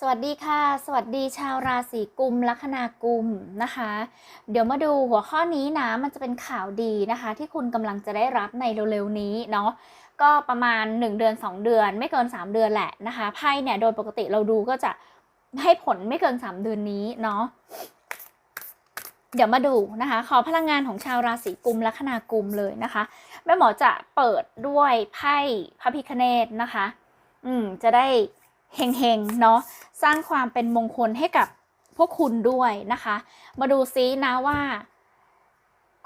สวัสดีค่ะ สวัสดีชาวราศีกุมลัคนากุมนะคะ เดี๋ยวมาดูหัวข้อนี้นะมันจะเป็นข่าวดีนะคะ ที่คุณกำลังจะได้รับในเร็วๆนี้เนาะก็ประมาณ 1 เดือน 2 เดือน ไม่เกิน 3 เดือนแหละนะคะไพ่เนี่ยโดยปกติเราดูก็จะให้ผลไม่เกิน 3 เดือนนี้เนาะเดี๋ยวมาดูนะคะ ขอพลังงานของชาวราศีกุมลัคนากุมเลยนะคะแม่หมอจะเปิดด้วยไพ่พระพิคเนตนะคะ อืมจะได้ เฮงๆเนาะสร้างความเป็นมงคลให้กับพวกคุณด้วยนะคะ มาดูซินะว่า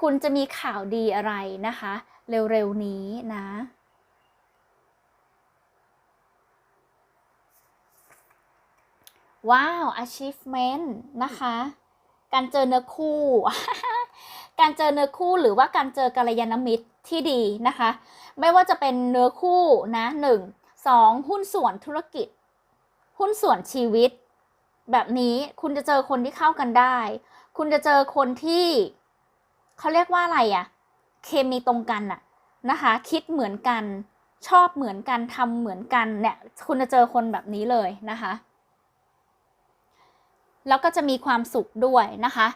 คุณจะมีข่าวดีอะไรนะคะ เร็วๆนี้นะว้าว achievement นะคะ การเจอเนื้อคู่ การเจอเนื้อคู่หรือว่าการเจอกัลยาณมิตรที่ดีนะคะ ไม่ว่าจะเป็นเนื้อคู่นะหนึ่งสองหุ้นส่วนธุรกิจ หุ้นส่วนชีวิต แบบนี้คุณจะเจอคนที่เข้ากันได้ คุณจะเจอคนที่เขาเรียกว่าอะไรอะเคมีตรงกันอะนะคะ คิดเหมือนกัน ชอบเหมือนกันทำเหมือนกันเนี่ย คุณจะเจอคนแบบนี้เลยนะคะ แล้วก็จะมีความสุขด้วยนะคะ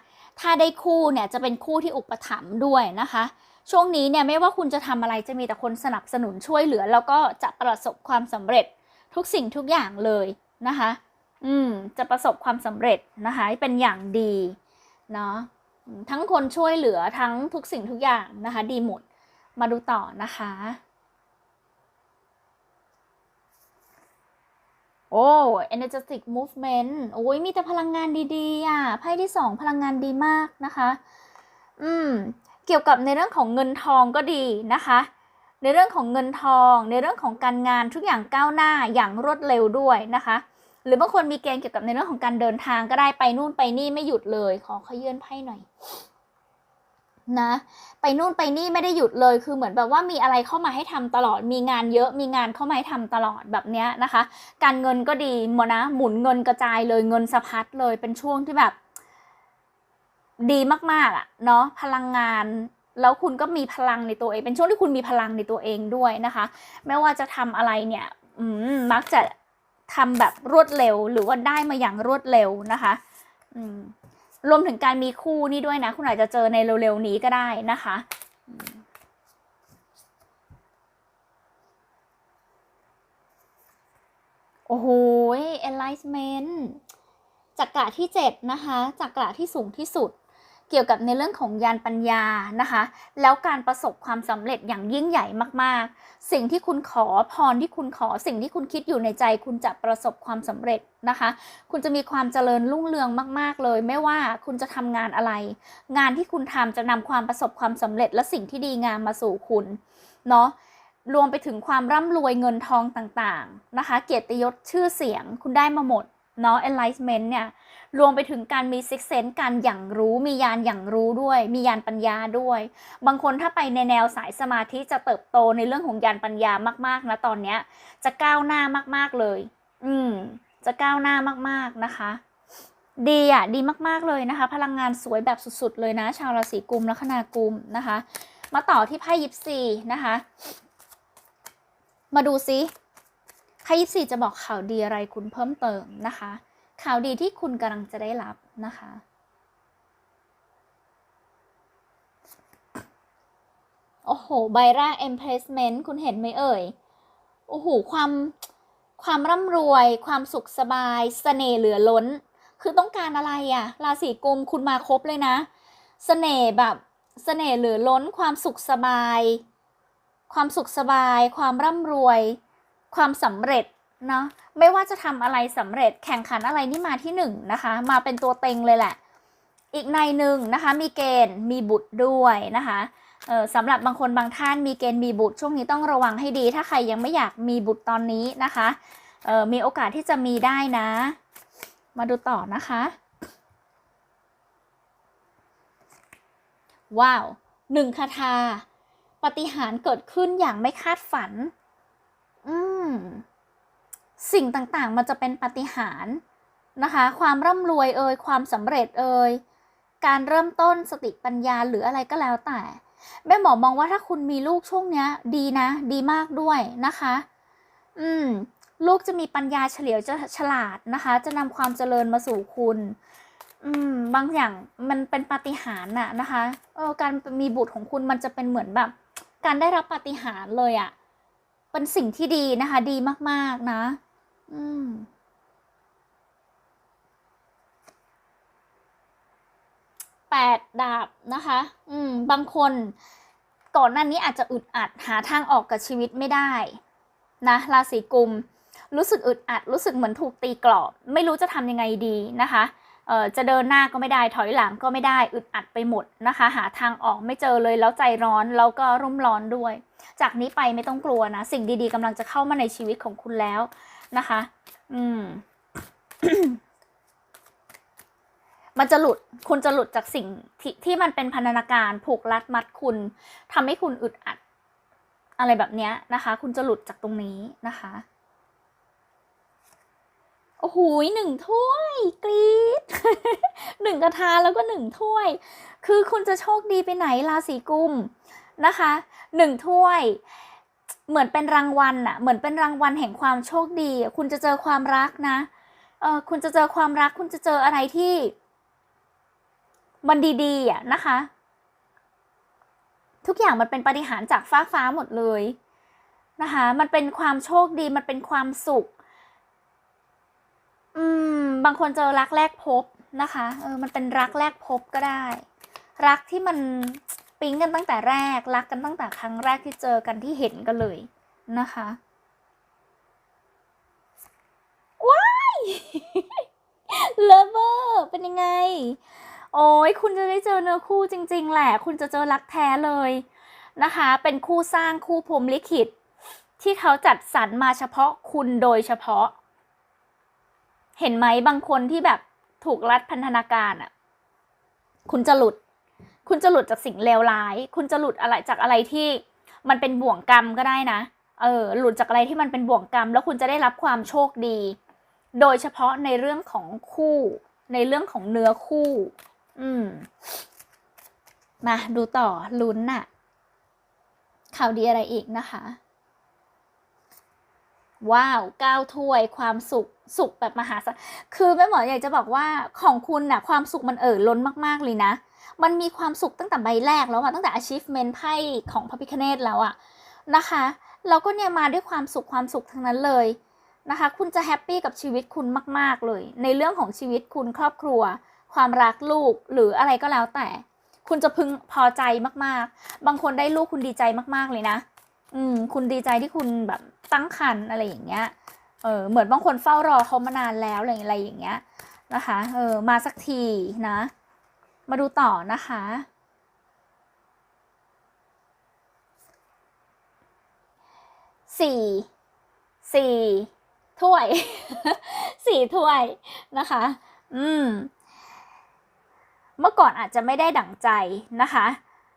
ถ้าได้คู่เนี่ยจะเป็นคู่ที่อุปถัมภ์ด้วยนะคะช่วงนี้เนี่ยไม่ว่าคุณจะทำอะไรจะมีแต่คนสนับสนุนช่วยเหลือ แล้วก็จะประสบความสำเร็จทุกสิ่งทุกอย่างเลย นะคะ อืม จะประสบความสำเร็จนะคะเป็นอย่างดีเนาะทั้งคนช่วยเหลือทั้งทุกสิ่งทุกอย่างนะคะ ดีหมด มาดูต่อนะคะ โอ้ energetic movement โอ้ยมีแต่พลังงานดีๆอะไพ่ที่สองพลังงานดีมากนะคะ อืม เกี่ยวกับในเรื่องของเงินทองก็ดีนะคะ ในเรื่องของเงินทอง ในเรื่องของการงานทุกอย่างก้าวหน้าอย่างรวดเร็วด้วยนะคะ หรือบางคนมีเกณฑ์เกี่ยวกับในเรื่องของการเดินทางก็ได้ไปนู่นไปนี่ไม่หยุดเลย ขอขยื่นไพ่หน่อยนะ ไปนู่นไปนี่ไม่ได้หยุดเลยคือเหมือนแบบว่ามีอะไรเข้ามาให้ทำตลอด มีงานเยอะมีงานเข้ามาให้ทำตลอดแบบเนี้ยนะคะ การเงินก็ดีหมดนะ หมุนเงินกระจายเลยเงินสะพัดเลยเป็นช่วงที่แบบ ดีมากๆอะเนาะพลังงานแล้วคุณก็มีพลังในตัวเอง เป็นช่วงที่คุณมีพลังในตัวเองด้วยนะคะ ไม่ว่าจะทำอะไรเนี่ย อืมมักจะ ทำแบบรวดเร็วหรือว่าได้มาอย่างรวดเร็วนะคะรวมถึงการมีคู่นี่ด้วยนะ คุณอาจจะเจอในเร็วๆนี้ก็ได้นะคะโอ้โห enlightenment จักระที่ 7 นะคะจักระที่สูงที่สุด เกี่ยวกับในเรื่องของยานปัญญานะคะ แล้วการประสบความสำเร็จอย่างยิ่งใหญ่มากๆ สิ่งที่คุณขอพรที่คุณขอสิ่งที่คุณคิดอยู่ในใจ คุณจะประสบความสำเร็จนะคะ คุณจะมีความเจริญรุ่งเรืองมาก ๆเลย ไม่ว่าคุณจะทำงานอะไร งานที่คุณทำจะนำความประสบความสำเร็จ และสิ่งที่ดีงามมาสู่คุณเนาะรวมไปถึงความร่ำรวยเงินทองต่างๆนะคะ เกียรติยศชื่อเสียงคุณได้มาหมดเนาะ enlightenment เนี่ย รวมไปถึงการมี six sense การอย่างรู้มียานอย่างรู้ด้วย มียานปัญญาด้วย บางคนถ้าไปในแนวสายสมาธิจะเติบโตในเรื่องของยานปัญญามากๆนะตอนเนี้ย จะก้าวหน้ามากๆเลย อืม จะก้าวหน้ามากๆนะคะ ดีอะดีมากๆเลยนะคะ พลังงานสวยแบบสุด ๆ เลยนะ ชาวราศีกุมลัคนากุมนะคะ มาต่อที่ไพ่ยิปซีนะคะ มาดูซิไพ่ยิปซีจะบอกข่าวดีอะไรคุณเพิ่มเติมนะคะ ข่าวดีที่คุณกำลังจะได้รับนะคะ โอ้โหไบร่าเอ็มเพลสเมนต์คุณเห็นไหมเอ่ย โอ้โห ความความร่ำรวย ความสุขสบายเสน่ห์เหลือล้น คือต้องการอะไรอะราศีกุมคุณมาครบเลยนะเสน่ห์แบบเสน่ห์เหลือล้น ความสุขสบาย ความสุขสบาย ความร่ำรวย ความสำเร็จ เนาะไม่ว่าจะทำอะไรสำเร็จแข่งขันอะไรนี่มาที่หนึ่งนะคะ มาเป็นตัวเต็งเลยแหละ อีกในหนึ่งนะคะ มีเกณฑ์มีบุตรด้วยนะคะสำหรับบางคนบางท่านมีเกณฑ์มีบุตรช่วงนี้ต้องระวังให้ดี ถ้าใครยังไม่อยากมีบุตรตอนนี้นะคะมีโอกาสที่จะมีได้นะ มาดูต่อนะคะ ว้าวหนึ่งคาถาปฏิหารเกิดขึ้นอย่างไม่คาดฝัน อืม สิ่งต่างๆ มันจะเป็นปาฏิหารนะคะ ความร่ำรวยเอ่ยความสำเร็จเอ่ยการเริ่มต้นสติปัญญาหรืออะไรก็แล้วแต่แม่หมอมองว่าถ้าคุณมีลูกช่วงเนี้ย ดีนะ ดีมากด้วยนะคะ อืม ลูกจะมีปัญญาเฉลียวจะฉลาดนะคะ จะนำความเจริญมาสู่คุณ อืม บางอย่างมันเป็นปาฏิหาริย์น่ะนะคะเออการมีบุตรของคุณมันจะเป็นเหมือนแบบ การได้รับปาฏิหาริย์เลยอะ่ะเป็นสิ่งที่ดีนะคะ ดีมากๆนะ อืมแปดดาบนะคะ อืม บางคนก่อนหน้านี้อาจจะอึดอัดหาทางออกกับชีวิตไม่ได้ นะราศีกุม รู้สึกอึดอัด รู้สึกเหมือนถูกตีกรอบ ไม่รู้จะทำยังไงดีนะคะเอ่อจะเดินหน้าก็ไม่ได้ถอยหลังก็ไม่ได้อึดอัดไปหมดนะคะ หาทางออกไม่เจอเลยแล้วใจร้อนแล้วก็รุ่มร้อนด้วย จากนี้ไปไม่ต้องกลัวนะ สิ่งดีๆกำลังจะเข้ามาในชีวิตของคุณแล้ว นะคะ อืม มันจะหลุด คุณจะหลุดจากสิ่งที่ที่มันเป็นพันธนาการผูกรัดมัดคุณทำให้คุณอึดอัด อะไรแบบเนี้ยนะคะ คุณจะหลุดจากตรงนี้นะคะ โอ้โหหนึ่งถ้วยกรี๊ดหนึ่งกระทาแล้วก็หนึ่งถ้วย คือคุณจะโชคดีไปไหนราศีกุมนะคะหนึ่งถ้วย เหมือนเป็นรางวัลอะเหมือนเป็นรางวัลแห่งความโชคดี คุณจะเจอความรักนะเออคุณจะเจอความรัก คุณจะเจออะไรที่มันดีๆอะนะคะ ทุกอย่างมันเป็นปาฏิหารย์จากฟ้าฟ้าหมดเลยนะคะ มันเป็นความโชคดี มันเป็นความสุข อืม บางคนเจอรักแรกพบนะคะ เออ มันเป็นรักแรกพบก็ได้ รักที่มัน ปิ๊งกันตั้งแต่แรก รักกันตั้งแต่ครั้งแรกที่เจอกันที่เห็นกันเลยนะคะว้ายเลเวอร์เป็นยังไง โอ้ยคุณจะได้เจอเนื้อคู่จริง ๆ แหละ คุณจะเจอรักแท้เลยนะคะ เป็นคู่สร้างคู่พรมลิขิต ที่เขาจัดสรรมาเฉพาะคุณโดยเฉพาะ เห็นไหมบางคนที่แบบถูกรัดพันธนาการอะ คุณจะหลุด คุณจะหลุดจากสิ่งเลวร้าย คุณจะหลุดอะไรจากอะไรที่มันเป็นบ่วงกรรมก็ได้นะ เออ หลุดจากอะไรที่มันเป็นบ่วงกรรม แล้วคุณจะได้รับความโชคดี โดยเฉพาะในเรื่องของคู่ ในเรื่องของเนื้อคู่ อืม มาดูต่อลุ้นน่ะ ข่าวดีอะไรอีกนะคะ ว้าวก้าวถ้วย ความสุข สุขแบบมหาศาล คือแม่หมออยากจะบอกว่าของคุณน่ะ ความสุขมันเอ่อล้นมาก ๆ เลยนะ มันมีความสุขตั้งแต่ใบแรกแล้วอะตั้งแต่ achievement ไพ่ของพระพิคเนตแล้วอะนะคะแล้วก็เนี่ยมาด้วยความสุขความสุขทั้งนั้นเลยนะคะ คุณจะแฮปปี้กับชีวิตคุณมาก ๆ เลย ในเรื่องของชีวิตคุณครอบครัว ความรักลูกหรืออะไรก็แล้วแต่ คุณจะพึงพอใจมากๆ บางคนได้ลูกคุณดีใจมากๆเลยนะ อืม คุณดีใจที่คุณแบบตั้งครรภ์อะไรอย่างเงี้ย เออเหมือนบางคนเฝ้ารอเขามานานแล้วอะไรอะไรอย่างเงี้ยนะคะ เออมาสักทีนะ มาดูต่อนะคะ สี่ สี่ถ้วย สี่ถ้วยนะคะ อืม เมื่อก่อนอาจจะไม่ได้ดั่งใจนะคะ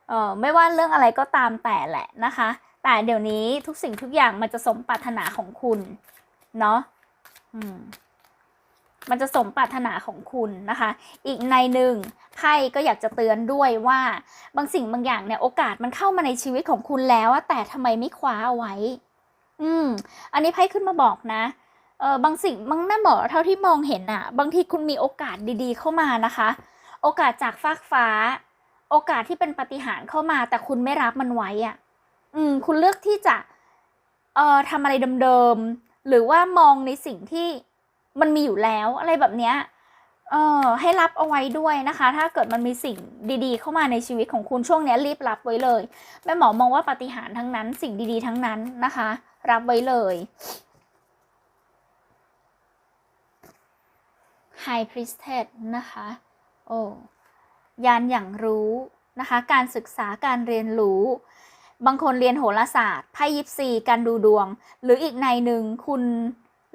เอ่อ ไม่ว่าเรื่องอะไรก็ตามแต่แหละนะคะ แต่เดี๋ยวนี้ทุกสิ่งทุกอย่างมันจะสมปรารถนาของคุณ เนาะ อืม มันจะสมปรารถนาของคุณนะคะ อีกในหนึ่งไพ่ก็อยากจะเตือนด้วยว่าบางสิ่งบางอย่างเนี่ยโอกาสมันเข้ามาในชีวิตของคุณแล้วแต่ทำไมไม่คว้าเอาไว้ อืม อันนี้ไพ่ขึ้นมาบอกนะเออบางสิ่งบางแม่หมอเท่าที่มองเห็นอะบางทีคุณมีโอกาสดีๆ เข้ามานะคะ โอกาสจากฟากฟ้า โอกาสที่เป็นปฏิหารเข้ามา แต่คุณไม่รับมันไว้อะอืม คุณเลือกที่จะเอ่อทำอะไรเดิมๆหรือว่ามองในสิ่งที่ มันมีอยู่แล้วอะไรแบบเนี้ยเออให้รับเอาไว้ด้วยนะคะ ถ้าเกิดมันมีสิ่งดีๆ เข้ามาในชีวิตของคุณช่วงนี้รีบรับไว้เลยแม่หมอมองว่าปาฏิหารย์ทั้งนั้น สิ่งดีๆทั้งนั้นนะคะ รับไว้เลย High Priestess นะคะ โอ้ยานอย่างรู้นะคะ การศึกษาการเรียนรู้ บางคนเรียนโหราศาสตร์ไพ่ยิปซีการดูดวง หรืออีกในหนึ่งคุณ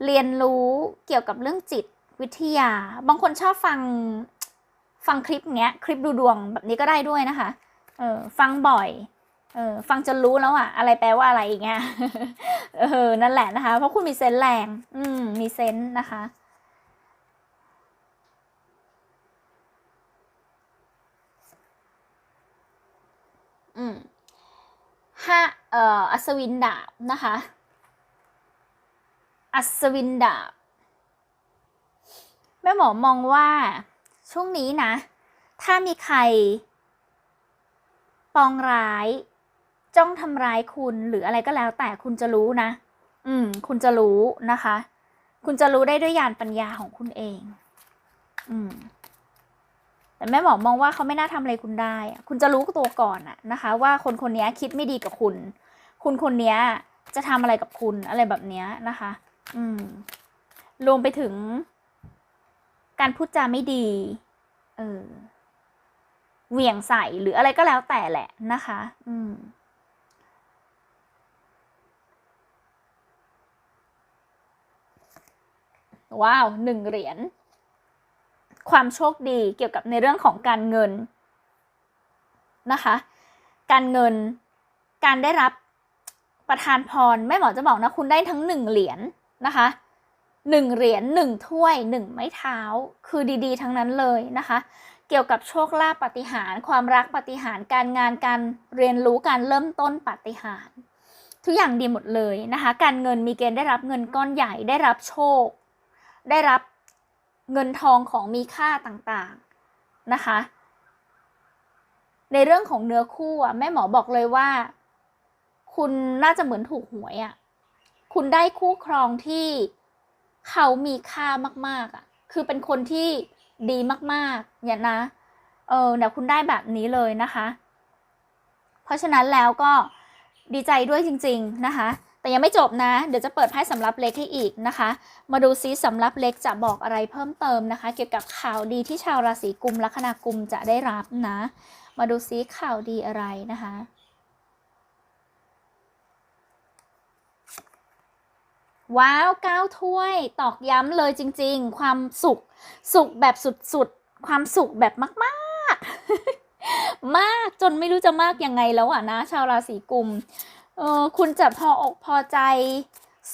เรียนรู้เกี่ยวกับเรื่องจิตวิทยา บางคนชอบฟังฟังคลิปเงี้ย คลิปดูดวงแบบนี้ก็ได้ด้วยนะคะ เออฟังบ่อย เออฟังจนรู้แล้วอะอะไรแปลว่าอะไรอย่างเงี้ย เออ นั่นแหละนะคะ เพราะคุณมีเซนแรง อืม มีเซนนะคะ อืมห้าเอ่อ อัศวินดาบนะคะ อัศวินดาบ แม่หมอมองว่าช่วงนี้นะ ถ้ามีใคร ปองร้าย จ้องทำร้ายคุณหรืออะไรก็แล้วแต่คุณจะรู้นะ อืม คุณจะรู้นะคะ คุณจะรู้ได้ด้วยญาณปัญญาของคุณเอง อืมแต่แม่หมอมองว่าเขาไม่น่าทำอะไรคุณได้อะคุณจะรู้ตัวก่อนอะนะคะ ว่าคนคนนี้คิดไม่ดีกับคุณ คุณคนนี้จะทำอะไรกับคุณอะไรแบบนี้นะคะ อืมรวมไปถึง การพูดจาไม่ดี เออเหวี่ยงใส่หรืออะไรก็แล้วแต่แหละนะคะ อืม ว้าวหนึ่งเหรียญ ความโชคดีเกี่ยวกับในเรื่องของการเงินนะคะ การเงิน การได้รับประทานพรแม่หมอจะบอกนะ คุณได้ทั้งหนึ่งเหรียญ นะคะหนึ่งเหรียญหนึ่งถ้วยหนึ่งไม้เท้าคือดีๆ ทั้งนั้นเลยนะคะ เกี่ยวกับโชคลาภปฏิหารความรักปฏิหารการงานการเรียนรู้การเริ่มต้นปฏิหารทุกอย่างดีหมดเลยนะคะ การเงินมีเกณฑ์ได้รับเงินก้อนใหญ่ได้รับโชค ได้รับเงินทองของมีค่าต่างๆนะคะ ในเรื่องของเนื้อคู่อะแม่หมอบอกเลยว่า คุณน่าจะเหมือนถูกหวยอะ คุณได้คู่ครองที่เขามีค่ามาก ๆ อะ คือเป็นคนที่ดีมากๆอย่างนะ เออเดี๋ยวคุณได้แบบนี้เลยนะคะ เพราะฉะนั้นแล้วก็ดีใจด้วยจริง ๆ นะคะ แต่ยังไม่จบนะ เดี๋ยวจะเปิดไพ่สำรับเล็กให้อีกนะคะ มาดูซิสำรับเล็กจะบอกอะไรเพิ่มเติมนะคะ เกี่ยวกับข่าวดีที่ชาวราศีกุมลัคนากุมจะได้รับนะ มาดูซิข่าวดีอะไรนะคะ ว้าวเก้าถ้วย ตอกย้ำเลยจริง ๆ ความสุข สุขแบบสุดๆ ความสุขแบบมากๆ มากจนไม่รู้จะมากยังไงแล้วอะนะ ชาวราศีกุมเออคุณจะพออกพอใจ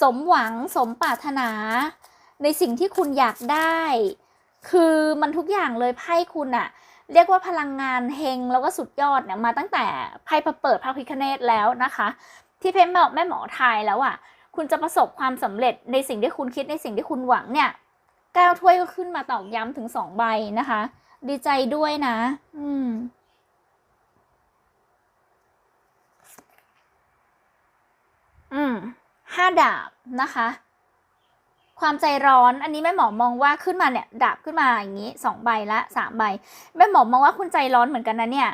สมหวังสมปรารถนา ในสิ่งที่คุณอยากได้ คือมันทุกอย่างเลยไพ่คุณอะเรียกว่าพลังงานเฮงแล้วก็สุดยอดเนี่ยมาตั้งแต่ไพ่เปิดพระพิคเนตแล้วนะคะ ที่เพมบอกแม่หมอทายแล้วอะ คุณจะประสบความสำเร็จในสิ่งที่คุณคิดในสิ่งที่คุณหวังเนี่ยก้าถ้วยก็ขึ้นมาตอกย้ำถึงสองใบนะคะ ดีใจด้วยนะ อืมอืมห้าดาบนะคะ ความใจร้อนอันนี้แม่หมอมองว่าขึ้นมาเนี่ยดาบขึ้นมาอย่างนี้สองใบละสามใบแม่หมอมองว่าคุณใจร้อนเหมือนกันนะเนี่ย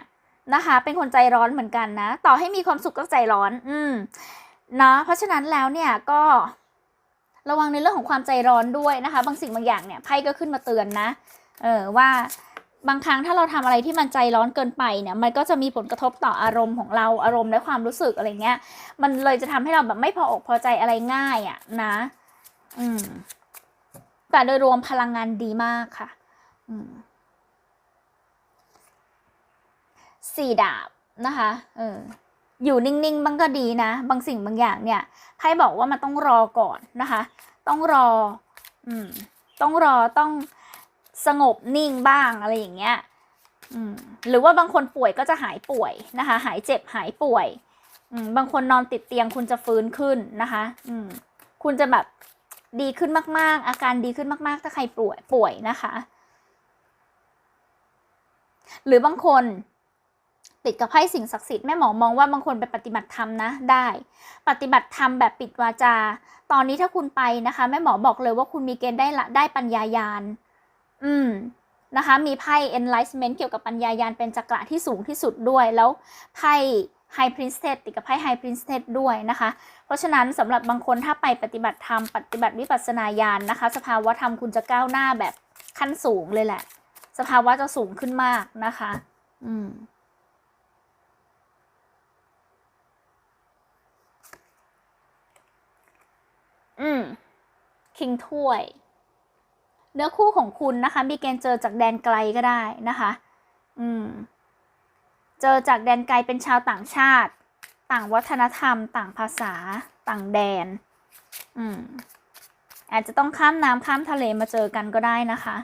นะคะ เป็นคนใจร้อนเหมือนกันนะ ต่อให้มีความสุขก็ใจร้อน อืม นะเพราะฉะนั้นแล้วเนี่ยก็ระวังในเรื่องของความใจร้อนด้วยนะคะ บางสิ่งบางอย่างเนี่ยไพ่ก็ขึ้นมาเตือนนะเออว่าบางครั้งถ้าเราทำอะไรที่มันใจร้อนเกินไปเนี่ยมันก็จะมีผลกระทบต่ออารมณ์ของเราอารมณ์และความรู้สึกอะไรเงี้ย มันเลยจะทำให้เราแบบไม่พออกพอใจอะไรง่ายอะ่ะนะ อืม แต่โดยรวมพลังงานดีมากค่ะ อืมสี่ดาบนะคะ เออ อยู่นิ่งๆบ้างก็ดีนะ บางสิ่งบางอย่างเนี่ยไพ่บอกว่ามันต้องรอก่อนนะคะ ต้องรอ อืม ต้องรอต้องสงบนิ่งบ้างอะไรอย่างเงี้ยอืมหรือว่าบางคนป่วยก็จะหายป่วยนะคะ หายเจ็บหายป่วยอืมบางคนนอนติดเตียงคุณจะฟื้นขึ้นนะคะอืมคุณจะแบบดีขึ้นมาก ๆ อาการดีขึ้นมาก ๆ ถ้าใครป่วยป่วยนะคะ หรือบางคน ติดกับไพ่สิ่งศักดิ์สิทธิ์แม่หมอมองว่าบางคนไปปฏิบัติธรรมนะได้ ปฏิบัติธรรมแบบปิดวาจา ตอนนี้ถ้าคุณไปนะคะแม่หมอบอกเลยว่าคุณมีเกณฑ์ได้ละได้ปัญญายาณอืมนะคะมีไพ่ enlightenment เกี่ยวกับปัญญายาณเป็นจักระที่สูงที่สุดด้วยแล้วไพ่ high priestess ติดกับไพ่ high priestess ด้วยนะคะ เพราะฉะนั้นสำหรับบางคนถ้าไปปฏิบัติธรรมปฏิบัติวิปัสสนาญาณนะคะ สภาวะธรรมคุณจะก้าวหน้าแบบขั้นสูงเลยแหละ สภาวะจะสูงขึ้นมากนะคะ อืม อืมคิงถ้วย เนื้อคู่ของคุณนะคะ มีเกณฑ์เจอจากแดนไกลก็ได้นะคะ อืม เจอจากแดนไกลเป็นชาวต่างชาติ ต่างวัฒนธรรม ต่างภาษา ต่างแดน อืม อาจจะต้องข้ามน้ำข้ามทะเลมาเจอกันก็ได้นะคะ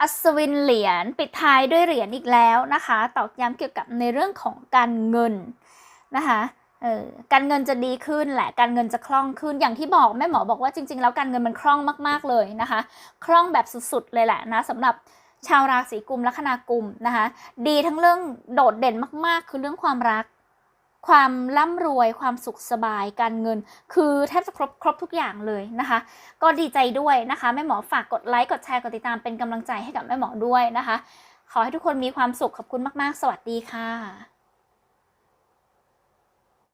อัศวินเหรียญปิดท้ายด้วยเหรียญอีกแล้วนะคะ ตอกย้ำเกี่ยวกับในเรื่องของการเงิน นะคะเออการเงินจะดีขึ้นแหละ การเงินจะคล่องขึ้น อย่างที่บอกแม่หมอบอกว่าจริง ๆ แล้วการเงินมันคล่องมากๆเลยนะคะ คล่องแบบสุดๆเลยแหละนะสำหรับชาวราศีกุมลัคนากุมนะคะ ดีทั้งเรื่องโดดเด่นมากๆ คือเรื่องความรัก ความร่ำรวย ความสุขสบาย การเงิน คือแทบจะครบครบทุกอย่างเลยนะคะ ก็ดีใจด้วยนะคะ แม่หมอฝากกดไลค์ กดแชร์ กดติดตามเป็นกำลังใจให้กับแม่หมอด้วยนะคะ ขอให้ทุกคนมีความสุข ขอบคุณมากๆ สวัสดีค่ะ